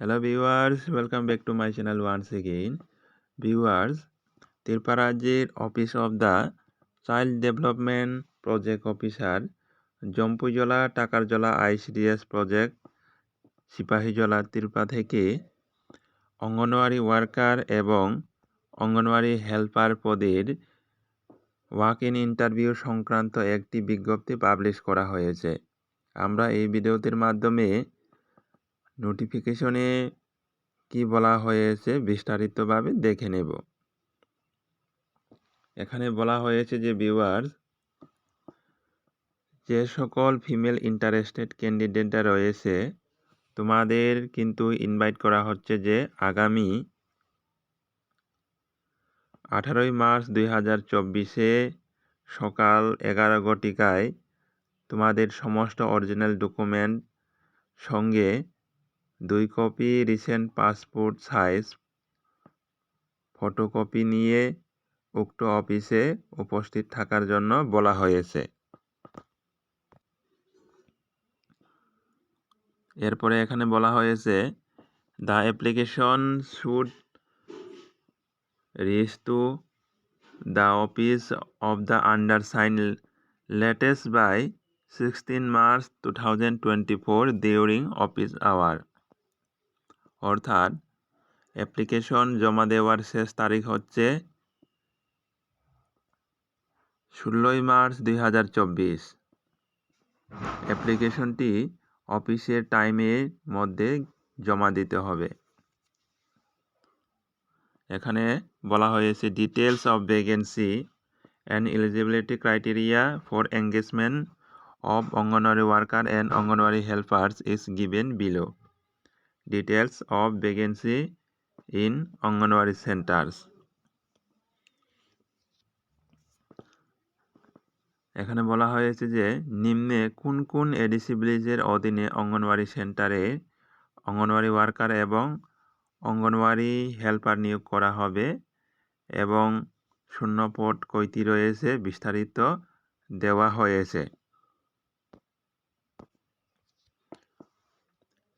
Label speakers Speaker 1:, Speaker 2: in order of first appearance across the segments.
Speaker 1: Hello viewers, welcome back to my channel once again. Viewers, ত্রিপারাজ্যের office of the child development project officer Jampuijala Takarjala ICDS project Sepahijala Tripura থেকে anganwadi worker এবং anganwadi helper পদের walk in interview সংক্রান্ত একটি বিজ্ঞপ্তি publish করা হয়েছে আমরা এই ভিডিওটির মাধ্যমে নোটিফিকেশনে কি বলা হয়েছে বিস্তারিতভাবে দেখে নেব। এখানে বলা হয়েছে যে ভিউয়ার্স যে সকল ফিমেল ইন্টারেস্টেড ক্যান্ডিডেটরা রয়েছে, তোমাদের কিন্তু ইনভাইট করা হচ্ছে যে, আগামী আঠারোই মার্চ দুই হাজার চব্বিশে সকাল এগারো ঘটিকায় তোমাদের সমস্ত অরিজিনাল ডকুমেন্ট সঙ্গে দুই copy recent passport size photocopy নিয়ে উক্ত অফিসে উপস্থিত থাকার জন্য বলা হয়েছে। এরপরে এখানে বলা হয়েছে, the application should reach to the office of the under sign latest by sixteen March two thousand twenty four during office hour. অর্থাৎ অ্যাপ্লিকেশন জমা দেওয়ার শেষ তারিখ হচ্ছে ষোলোই মার্চ দুই হাজার চব্বিশ। অ্যাপ্লিকেশনটি অফিসের টাইমের মধ্যে জমা দিতে হবে। এখানে বলা হয়েছে details of vacancy and eligibility criteria for engagement of Anganwadi worker and Anganwadi helpers is given below details of vacancy in Anganwadi centres এখানে বলা হয়েছে যে, নিম্নে কোন কোন এডিসি ব্লিজের অধীনে অঙ্গনওয়াড়ি সেন্টারে অঙ্গনওয়াড়ি ওয়ার্কার এবং অঙ্গনওয়াড়ি হেল্পার নিয়োগ করা হবে এবং শূন্য পদ কয়টি রয়েছে বিস্তারিত দেওয়া হয়েছে।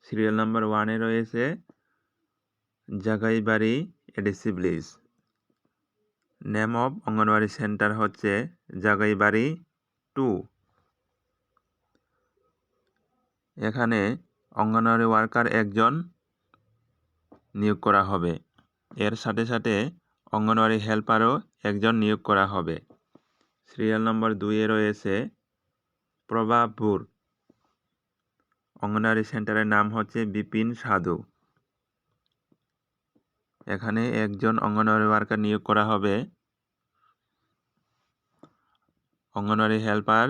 Speaker 1: সিরিয়াল নাম্বার ওয়ানে রয়েছে Jagaibari ADC village name of Anganwadi centre হচ্ছে জাগাইবাড়ি টু। এখানে অঙ্গনওয়াড়ি ওয়ার্কার একজন নিয়োগ করা হবে। এর সাথে সাথে অঙ্গনওয়াড়ি হেল্পারও একজন নিয়োগ করা হবে। সিরিয়াল নম্বর দুইয়ে রয়েছে প্রভাবপুর। অঙ্গনওয়াড়ি সেন্টারের নাম হচ্ছে বিপিন সাধু। এখানে একজন অঙ্গনওয়াড়ি ওয়ার্কার নিয়োগ করা হবে। অঙ্গনওয়াড়ি হেল্পার,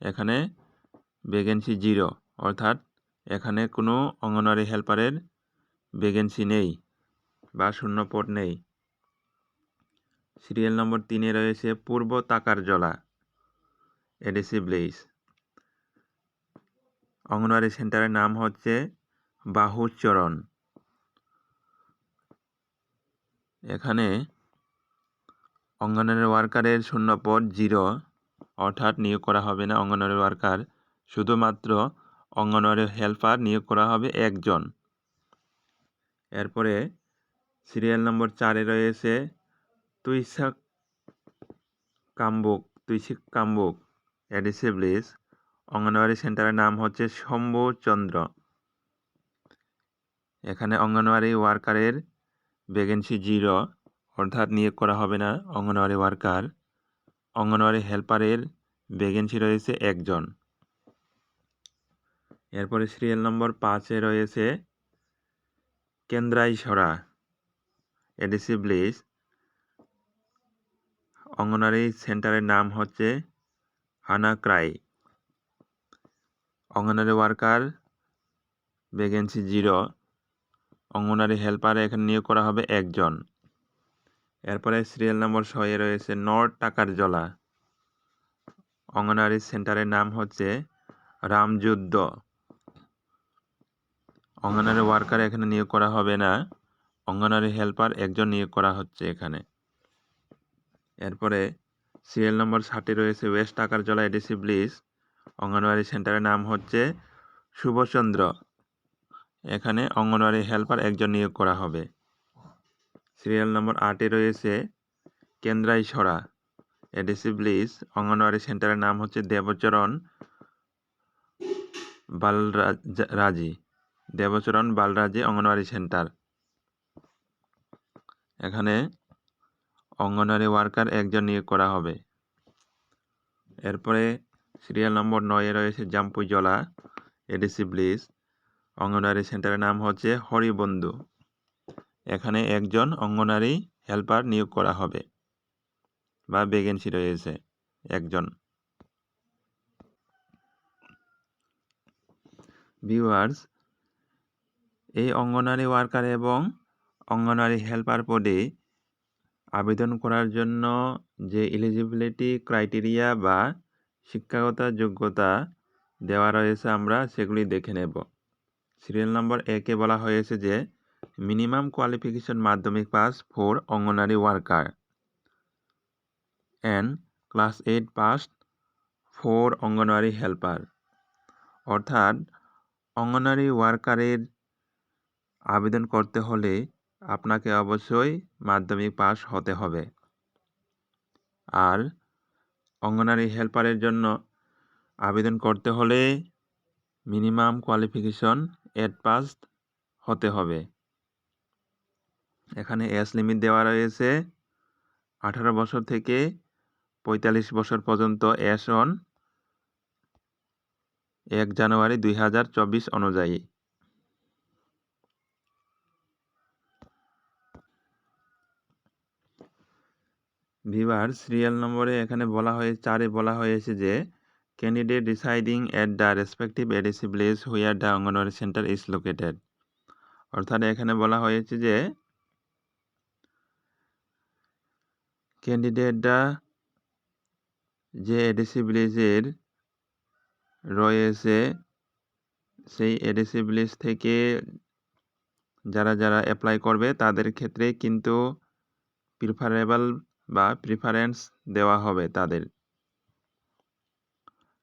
Speaker 1: এখানে ভ্যাকেন্সি জিরো, অর্থাৎ এখানে কোনো অঙ্গনওয়াড়ি হেল্পারের ভ্যাকেন্সি নেই বা শূন্য পদ নেই। সিরিয়াল নম্বর তিনে রয়েছে পূর্ব তাকার জলা এডিসি ব্লেস অঙ্গনওয়াড়ি সেন্টারের নাম হচ্ছে বাহুচরণ। এখানে অঙ্গনওয়াড়ি ওয়ার্কারের শূন্য পদ জিরো। অর্থাৎ নিয়োগ করা হবে না অঙ্গনওয়াড়ি ওয়ার্কার। শুধুমাত্র অঙ্গনওয়াড়ি হেল্পার নিয়োগ করা হবে একজন। এরপরে সিরিয়াল নম্বর চারে রয়েছে তুইসাক কাম্বুক তুইসিক কাম্বুক অ্যাডিসিভলিস অঙ্গনওয়াড়ি সেন্টারের নাম হচ্ছে শম্ভুচন্দ্র। এখানে অঙ্গনওয়াড়ি ওয়ার্কারের ভ্যাকেন্সি জিরো, অর্থাৎ নিয়োগ করা হবে না অঙ্গনওয়াড়ি ওয়ার্কার। অঙ্গনওয়াড়ি হেল্পারের ভ্যাকেন্সি রয়েছে একজন। এরপরে সিরিয়াল নম্বর পাঁচে রয়েছে কেন্দ্রাইসরা এডিসি ব্লিজ অঙ্গনওয়াড়ি সেন্টারের নাম হচ্ছে Hanakrai. Anganwadi worker, vacancy zero. Anganwadi helper এখানে নিয়োগ করা হবে একজন। এরপরে সিরিয়াল নম্বর ছয়ে রয়েছে নর্থ টাকার জলা। অঙ্গনওয়াড়ি সেন্টারের নাম হচ্ছে রামযুদ্ধ। অঙ্গনওয়াড়ি ওয়ার্কার এখানে নিয়োগ করা হবে না। অঙ্গনওয়াড়ি হেল্পার একজন নিয়োগ করা হচ্ছে এখানে। এরপরে সিরিয়াল নম্বর ষাটে রয়েছে ওয়েস্ট টাকার জলা এডিসি ব্লিজ অঙ্গনওয়াড়ি সেন্টারের নাম হচ্ছে শুভচন্দ্র এখানে অঙ্গনওয়াড়ি হেল্পার একজন নিয়োগ করা হবে। সিরিয়াল নম্বর আটে রয়েছে কেন্দ্রাইছড়া এডিসি ব্লিজ অঙ্গনওয়াড়ি সেন্টারের নাম হচ্ছে দেবচরণ বালরাজি দেবচরণ বালরাজি অঙ্গনওয়াড়ি সেন্টার। এখানে অঙ্গনওয়াড়ি ওয়ার্কার একজন নিয়োগ করা হবে। এরপরে সিরিয়াল নম্বর নয়ে রয়েছে জাম্পুজলা এডিসি ব্লিজ অঙ্গনওয়াড়ি সেন্টারের নাম হচ্ছে হরিবন্ধু। এখানে একজন অঙ্গনওয়াড়ি হেল্পার নিয়োগ করা হবে বা ভ্যাকেন্সি রয়েছে একজন। ভিউয়ার্স, এই অঙ্গনওয়াড়ি ওয়ার্কার এবং অঙ্গনওয়াড়ি হেল্পার পদে আবেদন করার জন্য যে এলিজিবিলিটি ক্রাইটেরিয়া বা শিক্ষাগত যোগ্যতা দেওয়া রয়েছে আমরা সেগুলি দেখে নেব। সিরিয়াল নম্বর একে বলা হয়েছে যে, minimum qualification Madhyamik pass for Anganwadi worker. And class eight pass for Anganwadi helper. অর্থাৎ, অঙ্গনওয়াড়ি ওয়ার্কারের আবেদন করতে হলে আপনাকে অবশ্যই মাধ্যমিক পাস হতে হবে। আর অঙ্গনারী হেল্পারের জন্য আবেদন করতে হলে মিনিমাম কোয়ালিফিকেশন এড পাস হতে হবে। এখানে এজ লিমিট দেওয়া রয়েছে। আঠারো বছর থেকে পঁয়তাল্লিশ বছর পর্যন্ত এস অন এক জানুয়ারি দুই হাজার চব্বিশ অনুযায়ী। ভিভার সিরিয়াল নম্বরে এখানে বলা হয়ে, চারে বলা হয়েছে যে candidate residing at the respective ADC place where the Anganwadi centre is located অর্থাৎ এখানে বলা হয়েছে যে ক্যান্ডিডেটরা যে এডিসি ভিলেজের রয়েছে, সেই এডিসি ভিলেজ থেকে যারা যারা অ্যাপ্লাই করবে, তাদের ক্ষেত্রে কিন্তু প্রিফারেবল বা প্রিফারেন্স দেওয়া হবে তাদের।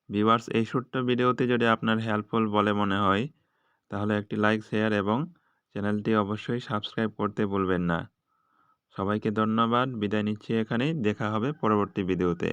Speaker 1: ভিউয়ার্স এই ছোট্ট ভিডিওতে যদি আপনার হেল্পফুল বলে মনে হয়, তাহলে একটি লাইক শেয়ার এবং চ্যানেলটি অবশ্যই সাবস্ক্রাইব করতে ভুলবেন না। সবাইকে ধন্যবাদ। বিদায় নিচ্ছি এখানেই। দেখা হবে পরবর্তী ভিডিওতে।